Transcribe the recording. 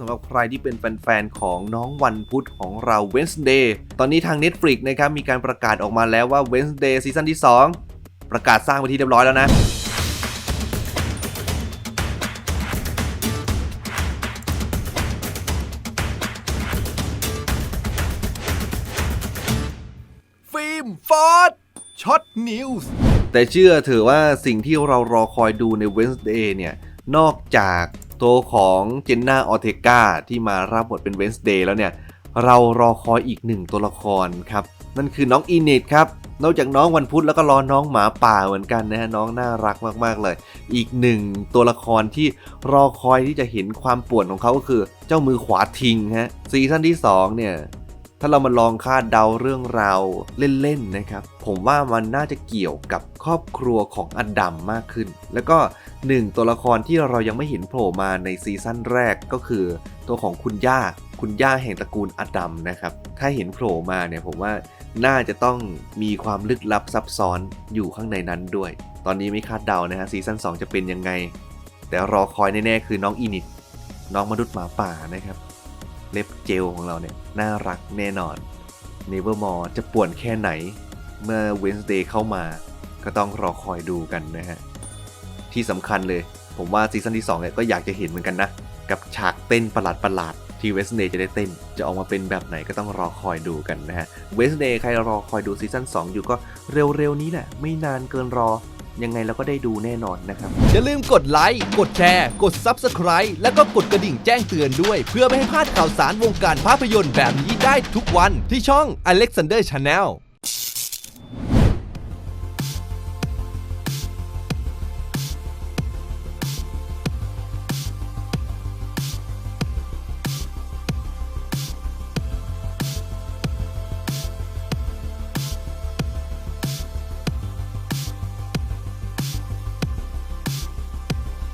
สำหรับใครที่เป็นแฟนๆ ของน้องวันพุธของเรา Wednesday ตอนนี้ทาง Netflix นะครับมีการประกาศออกมาแล้วว่า Wednesday ซีซั่นที่ 2 ประกาศสร้างไปนที่เรียบร้อยแล้วนะ ฟิล์มฟอร์ดช็อตนิวส์แต่เชื่อเถอะว่าสิ่งที่เรารอคอยดูใน Wednesday เนี่ย นอกจาก ตัวของเจนนาออเทกาที่มารับบทเป็นเวนส์เดย์แล้วเนี่ย เรารอคอยอีกหนึ่งตัวละครครับ นั่นคือน้องอินิดครับ นอกจากน้องวันพุธแล้วก็รอน้องหมาป่าเหมือนกันนะฮะน้องน่ารักมากๆเลย อีกหนึ่งตัวละครที่รอคอยที่จะเห็นความป่วนของเขาก็คือ เจ้ามือขวาทิงฮะซีซั่นที่สองเนี่ย ถ้าเรามาลองคาดเดาเรื่องราวเล่นๆนะครับ ผมว่ามันน่าจะเกี่ยวกับครอบครัวของอดัมมากขึ้น แล้วก็หนึ่งตัวละครที่เรายังไม่เห็นโผล่มาในซีซั่นแรกก็คือตัวของคุณย่า คุณย่าแห่งตระกูลอดัมนะครับ ถ้าเห็นโผล่มาเนี่ยผมว่าน่าจะต้องมีความลึกลับซับซ้อนอยู่ข้างในนั้นด้วย ตอนนี้ไม่คาดเดานะฮะซีซั่น2 จะเป็นยังไง แต่รอคอยแน่ๆคือน้องอินิดน้องมนุษย์หมาป่านะครับ เล็บเจลของเราเนี่ย น่ารักแน่นอน Nevermore จะป่วนแค่ไหน เมื่อ Wednesday เข้ามา ก็ต้องรอคอยดูกันนะฮะ ที่สำคัญเลย ผมว่าซีซั่นที่2เนี่ยก็อยากจะเห็นเหมือนกันนะ กับฉากเต้นประหลาดประหลาดๆที่ Wednesday จะได้เต้น จะออกมาเป็นแบบไหนก็ต้องรอคอยดูกันนะฮะ Wednesday ใครรอคอยดูซีซั่น2 อยู่ก็เร็วๆนี้แหละ ไม่นานเกินรอ ยังไงเราก็ได้ดูแน่นอนนะครับ อย่าลืมกดไลค์ กดแชร์ กด Subscribe แล้วก็กดกระดิ่งแจ้งเตือนด้วย เพื่อไม่ให้พลาดข่าวสารวงการภาพยนตร์แบบนี้ได้ทุกวันที่ช่อง Alexander Channel